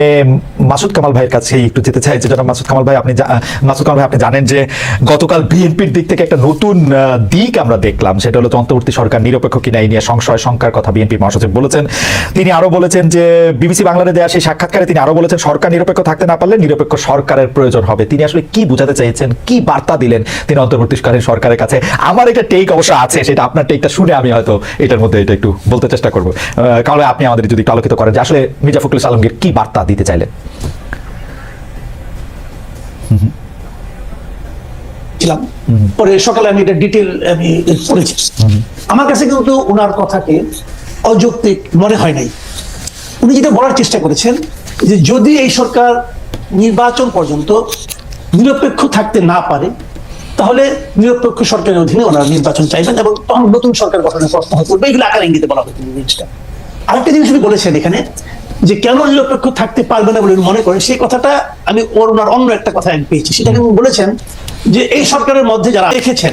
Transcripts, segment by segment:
eh, Masud Kamal ভাইয়ের কাছে একটু যেতে চাই। যেটা মাসুদ কামাল ভাই, আপনি মাসুদ কামাল ভাই, আপনি জানেন যে গতকাল বিএনপির দিক থেকে একটা নতুন দিক আমরা দেখলাম। সেটা হলো অন্তর্বর্তী সরকার নিরপেক্ষ কিনা এই নিয়ে সংশয়, শঙ্কার কথা বিএনপি মহাসচিব বলেছেন। তিনি আরও বলেছেন যে বিবিসি বাংলাতে দেওয়া সেই সাক্ষাৎকারে তিনি আরও বলেছেন, সরকার নিরপেক্ষ থাকতে না পারলে নিরপেক্ষ সরকারের প্রয়োজন হবে। তিনি আসলে কি বোঝাতে চাইছেন কি বার্তা দিলেন তিনি অন্তর্বর্তীকালীন সরকারের কাছে? আমার একটা টেক অবশ্য আছে, সেটা আপনার টেকটা শুনে আমি হয়তো এটার মধ্যে এটা একটু বলতে চেষ্টা করব। কারণ আপনি আমাদের যদি আলোকিত করেন যে আসলে মির্জা ফখরুল আলমগীর কি বার্তা দিতে চাইলেন? ছিলাম। পরে সকালে আমি এটা ডিটেল আমি পড়েছি। আমার কাছে কিন্তু ওনার কথাকে অযৌক্তিক মনে হয় নাই। উনি যেটা বলার চেষ্টা করেছেন যে যদি এই সরকার নির্বাচন পর্যন্ত নিরপেক্ষ থাকতে না পারে, তাহলে নিরপেক্ষ সরকারের অধীনে ওনারা নির্বাচন চাইবেন এবং তখন নতুন সরকার গঠনের প্রশ্ন হয়ে পড়বে এগুলো আকার ইঙ্গিতে বলা হতো জিনিসটা। আরেকটা জিনিস উনি বলেছেন এখানে যে কেন নিরপেক্ষ থাকতে পারবে না বলে মনে করেন সেই কথাটা আমি ওর ওনার অন্য একটা কথা আমি পেয়েছি। সেটা কিন্তু বলেছেন যে এই সরকারের মধ্যে যারা দেখেছেন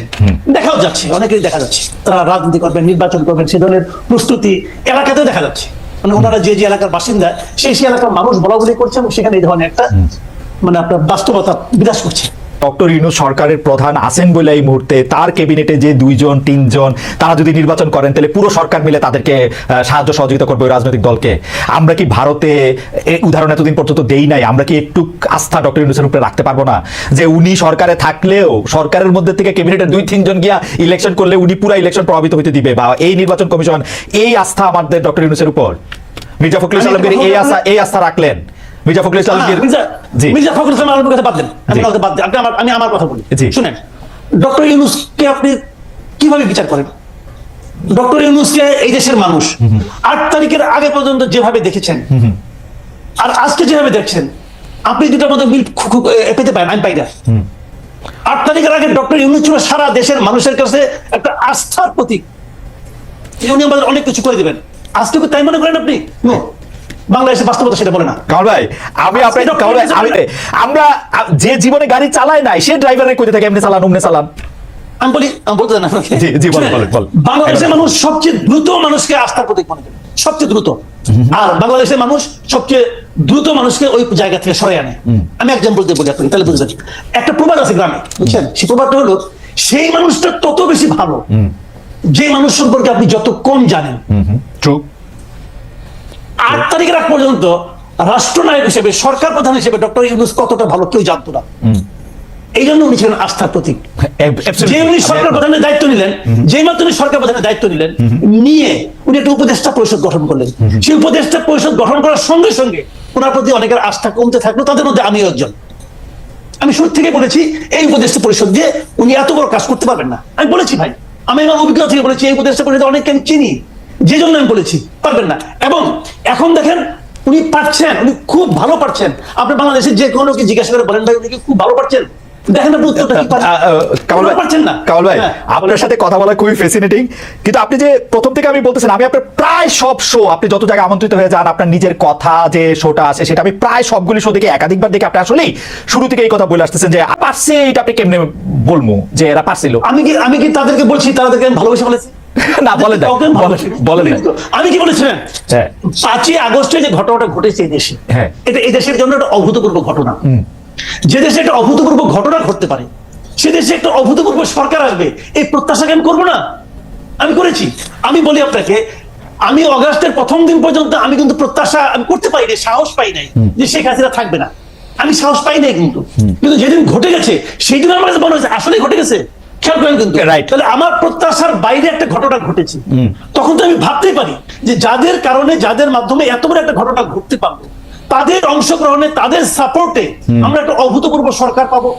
দেখাও যাচ্ছে অনেকেই দেখা যাচ্ছে। তারা রাজনীতি করবেন নির্বাচন করবেন সে ধরনের প্রস্তুতি এলাকাতেও দেখা যাচ্ছে। মানে ওনারা যে যে এলাকার বাসিন্দা সেই সেই এলাকার মানুষ বলা বলি করছে এবং সেখানে এই ধরনের একটা মানে আপনার বাস্তবতা বিরাজ করছে। ডক্টর ইউনুস সরকারের প্রধান আছেন বলে এই মুহূর্তে তার ক্যাবিনেটে যে দুইজন তিনজন তারা যদি নির্বাচন করেন তাহলে পুরো সরকার মিলে তাদেরকে সাহায্য সহযোগিতা করবে ওই রাজনৈতিক দলকে। আমরা কি ভারতে এই উদাহরণ এতদিন পর্যন্ত দেই নাই? আমরা কি একটু আস্থা ডক্টর ইউনুসের উপরে রাখতে পারব না? যে উনি সরকারে থাকলেও সরকারের মধ্যে থেকে ক্যাবিনেটের দুই তিনজন গিয়া ইলেকশন করলে উনি পুরো ইলেকশন প্রভাবিত হতে দিবে বা এই নির্বাচন কমিশন এই আস্থা আমাদের ডক্টর ইউনুসের উপর? মির্জা ফখরুল একটা এই আস্থা এই আস্থা রাখলেন। মির্জা ফখরুল মির্জা- জি। মির্জা ফখরুল ইসলাম আলমের কথা বাদ দেন। আমি। কথা বাদ দেন আপনি আমার আমি আমার কথা বলি। জি। শুনেন ডক্টর ইউনুসকে আপনি কীভাবে বিচার করেন? ডক্টর ইউনুসকে এই দেশের মানুষ আট তারিখের আগে পর্যন্ত যেভাবে দেখেছেন আর আজকে যেভাবে দেখছেন আপনি দুটার মধ্যে মিল পেতে পারেন আমি পাই না। আট তারিখের আগে ডক্টর ইউনুস ছিল সারা দেশের মানুষের কাছে একটা আস্থার প্রতীক। উনি আমাদের অনেক কিছু করে দেবেন। আজকে তাই মনে করেন আপনি. বাংলাদেশের বাস্তবতা সেটা বলে না। ভাই আমি আমি আমরা যে জীবনে গাড়ি চালায় নাই সে ড্রাইভারের কইতে থাকে এমনি চালান চালান। আমি বলি বলতে না জি। বাংলাদেশের মানুষ সবচেয়ে দ্রুত মানুষকে আস্থার প্রতীক মনে করে। সবচেয়ে দ্রুত। আর বাংলাদেশের মানুষ সবচেয়ে দ্রুত মানুষকে ওই জায়গা থেকে সরাই আনে। আমি একজন বলতে বলি আপনাকে তাহলে বুঝবেন একটা প্রবাদ আছে গ্রামে বুঝছেন? সেই প্রবাদটা হলো সেই মানুষটা তত বেশি ভালো যে মানুষ সম্পর্কে আপনি যত কম জানেন। আট তারিখের আগ পর্যন্ত রাষ্ট্রনায়ক হিসেবে সরকার প্রধান হিসেবে ডক্টর ইউনুস কতটা ভালো কেউ জানতো না। এই জন্য উনি ছিলেন আস্থার প্রতীক। যে উনি সরকার প্রধানের দায়িত্ব নিলেন যে মাত্র উনি সরকার প্রধানের দায়িত্ব নিলেন নিয়ে উনি একটা উপদেষ্টা পরিষদ গঠন করলেন। সেই উপদেষ্টা পরিষদ গঠন করার সঙ্গে সঙ্গে ওনার প্রতি অনেকের আস্থা কমতে থাকল তাদের মধ্যে আমি একজন। আমি শুরু থেকে বলেছি এই উপদেষ্টা পরিষদ দিয়ে উনি এত বড় কাজ করতে পারবেন না। আমি বলেছি ভাই আমি আমার অভিজ্ঞতা থেকে বলেছি এই উপদেষ্টা পরিষদ অনেককে আমি চিনি। যে জন্য আমি বলেছি পারবেন না। এবং এখন দেখেন উনি পারছেন উনি খুব ভালো পারছেন। আপনি বাংলাদেশের যে কোনো কি জিজ্ঞাসা করে বলেন ভাই উনি কি খুব ভালো পারছেন? আপনি হ্যাঁ, আপনার সাথে কথা বলা খুবই ফ্যাসিনেটিং কিন্তু আপনি যে প্রথম থেকে আমি বলতেছেন আমি আপনার প্রায় সব শো আপনি যত জায়গায় আমন্ত্রিত হয়ে যান আপনার নিজের কথা যে শোটা আছে সেটা আমি প্রায় সবগুলি শো দেখে একাধিকবার দেখে আপনি আসলেই শুরু থেকে এই কথা বলে আসতেছেন যে পারছে এটা আপনি কেমনে বলব? যে এরা পারছিল। আমি কি আমি কি তাদেরকে বলছি? তাদেরকে ভালোবেসে বলেছি? না বলেন আমি বলেন কি বলেছিলেন হ্যাঁ। পাঁচই আগস্টে যে ঘটনাটা ঘটেছে এই দেশে হ্যাঁ। এটা এই দেশের জন্য একটা অভূতপূর্ব ঘটনা। যে দেশে একটা অভূতপূর্ব ঘটনা ঘটতে পারে সে দেশে একটা অভূতপূর্ব সরকার আসবে এই প্রত্যাশাকে আমি করব না? আমি করেছি। আমি বলি আপনাকে আমি অগাস্টের প্রথম দিন পর্যন্ত আমি কিন্তু প্রত্যাশা আমি করতে পারি নাই সাহস পাই নাই যে শেখ হাসিনা থাকবে না। আমি সাহস পাই নাই কিন্তু। কিন্তু যেদিন ঘটে গেছে সেই দিন আমার কাছে মনে হয়েছে আসলে ঘটে গেছে। খেয়াল করেন কিন্তু। Right. তাহলে আমার প্রত্যাশার বাইরে একটা ঘটনা ঘটেছে। তখন তো আমি ভাবতেই পারি যে যাদের কারণে যাদের মাধ্যমে এত বড় একটা ঘটনা ঘটতে পারব তাদের অংশগ্রহণে তাদের সাপোর্টে আমরা একটা অভূতপূর্ব সরকার পাবো।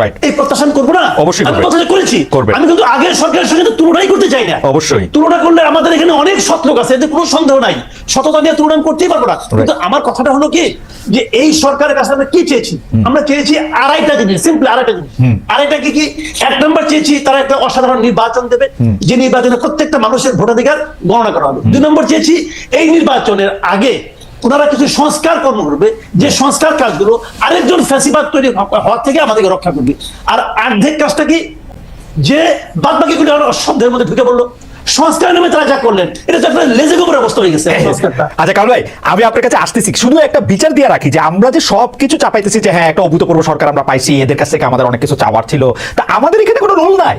Right. এই প্রত্যাশা করব না। অবশ্যই আমি। করেছি। করবেন। আমি কিন্তু আগের সরকারের সঙ্গে তুলনাই করতে চাই না। অবশ্যই। তুলনা করলে আমাদের এখানে অনেক সৎ লোক আছে এতে কোনো সন্দেহ নাই। সততা নিয়ে তুলনা করতেই পারব না। কিন্তু আমার কথাটা হলো কি যে এই সরকারের কাছে আমরা কি চেয়েছি? আমরা চেয়েছি আড়াইটা জিনিস সিম্পল আড়াইটা জিনিস। আড়াইটা কি কি এক নম্বর চেয়েছি তারা একটা অসাধারণ নির্বাচন দেবে। যে নির্বাচনে প্রত্যেকটা মানুষের ভোটাধিকার গণনা করা হবে। দুই নম্বর চেয়েছি এই নির্বাচনের আগে ওনারা কিছু সংস্কার কর্ম করবে যে সংস্কার কাজগুলো আরেকজন ফ্যাসিবাদ তৈরি হ- হওয়ার থেকে আমাদেরকে রক্ষা করবে। আর অর্ধেক কাজটা কি? যে বাদ বাকি গুলো অশব্দের মধ্যে ঢুকে পড়ল। সংস্কার নামে তারা যা করলেন এটা তো একটা লেজে গোবর অবস্থা হয়ে গেছে আচ্ছা ভাই আমি আপনার কাছে আসতেছি। শুধু একটা বিচার দিয়ে রাখি যে আমরা যে সব কিছু চাপাইতেছি যে হ্যাঁ একটা অভূতপূর্ব সরকার আমরা পাইছি এদের কাছ থেকে আমাদের অনেক কিছু চাওয়ার ছিল তা আমাদের এখানে কোনো রোল নাই।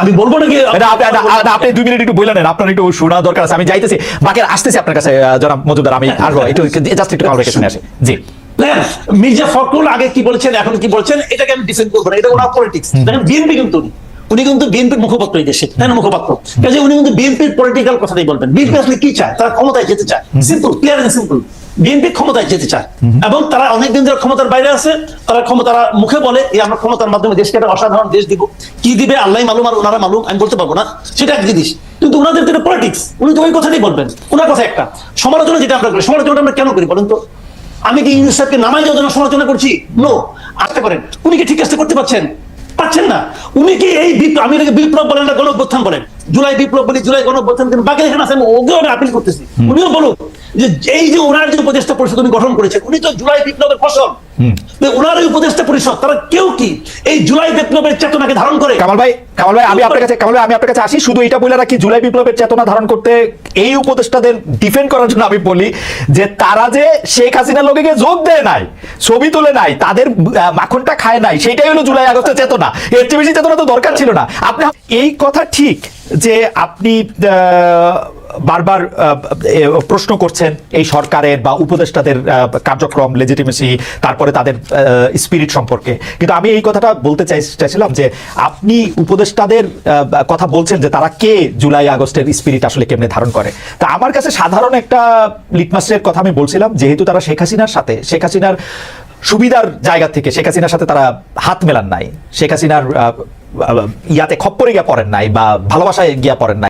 আমি বলব নাকি? আপনি দুই মিনিট একটু আপনার একটু শোনা দরকার আছে। আমি যাইতেছি। বাকি আসতেছি আপনার কাছে জনাব মজুমদার। আমি আসব। একটু জাস্ট একটু আসি। জি। মির্জা ফখরুল আগে কি বলেছেন এখন কি বলছেন এটাকে আমি ডিফেন্ড করব না। এটা ওনার পলিটিক্স দেখেন বিএনপি কিন্তু উনি। উনি কিন্তু বিএনপির মুখপাত্র এই দেশে। তাই না মুখপাত্র? কাজে উনি কিন্তু বিএনপির পলিটিক্যাল কথাটাই বলবেন। বিএনপি আসলে কি চায়? তারা ক্ষমতায় যেতে চায়। Simple clear and simple B N P ক্ষমতায় যেতে চায়। এবং তারা অনেকদিন ধরে ক্ষমতার বাইরে আছে তারা ক্ষমতা মুখে বলে এই আমরা ক্ষমতার মাধ্যমে দেশকে একটা অসাধারণ দেশ দিব। কি দিবে? আল্লাহ মালুম আর ওনারা মালুম আমি বলতে পারব না। সেটা এক জিনিস। কিন্তু ওনাদের তো পলিটিক্স উনি তো ওই কথাটাই বলবেন। ওনার কথা একটা। সমালোচনা যেটা আমরা করি সমালোচনাটা আমরা কেন করি বলেন তো? আমি কি ইউনুস সাহেবকে নামাই যাওয়ার জন্য সমালোচনা করছি? নো আসতে পারেন উনি কি ঠিক কাজটা করতে পারছেন? পাচ্ছেন না। উনি কি এই বিপ্লব আমি এটাকে বিপ্লব বলেন না গণ অভ্যুত্থান বলেন। জুলাই বিপ্লব বলি জুলাই গণ অভ্যুত্থান কিন্তু বাকি এখানে আছে আমি ওকেও আমি আপিল করতেছি। উনিও বলুন যে এই যে ওনার যে উপদেষ্টা পরিষদ উনি গঠন করেছেন উনি তো জুলাই বিপ্লবের ফসল। ওনার এই উপদেষ্টা পরিষদ তারা কেউ কি এই জুলাই বিপ্লবের চেতনাকে ধারণ করে? কামাল ভাই কামাল ভাই আমি আপনার কাছে কামাল ভাই আমি আপনার কাছে আসি। শুধু এটা বলে রাখি জুলাই বিপ্লবের চেতনা ধারণ করতে এই উপদেষ্টাদের ডিফেন্ড করার জন্য আমি বলি যে তারা যে শেখ হাসিনার লোকে যোগ দেয় নাই ছবি তুলে নাই তাদের মাখনটা খায় নাই সেটাই হলো জুলাই আগস্টের চেতনা। এর চেয়ে বেশি চেতনা তো দরকার ছিল না। আপনি এই কথা ঠিক যে আপনি আহ, বারবার প্রশ্ন করছেন এই সরকারের বা উপদেষ্টাদের কার্যক্রম লেজিটিমেসি তারপরে তাদের স্পিরিট সম্পর্কে। কিন্তু আমি এই কথাটা বলতে চাই, চাইছিলাম যে আপনি উপদেষ্টাদের কথা বলছেন যে তারা কে জুলাই আগস্টের স্পিরিট আসলে কেমনে ধারণ করে। তা আমার কাছে সাধারণ একটা লিটমাসের কথা আমি বলছিলাম, যেহেতু তারা শেখ হাসিনার সাথে, শেখ হাসিনার সুবিধার জায়গা থেকে, শেখ হাসিনার সাথে তারা হাত মেলান নাই। শেখ হাসিনার ইয়াতে খপ্পরে গিয়া পড়েন নাই বা ভালোবাসায় গিয়া পড়েন নাই।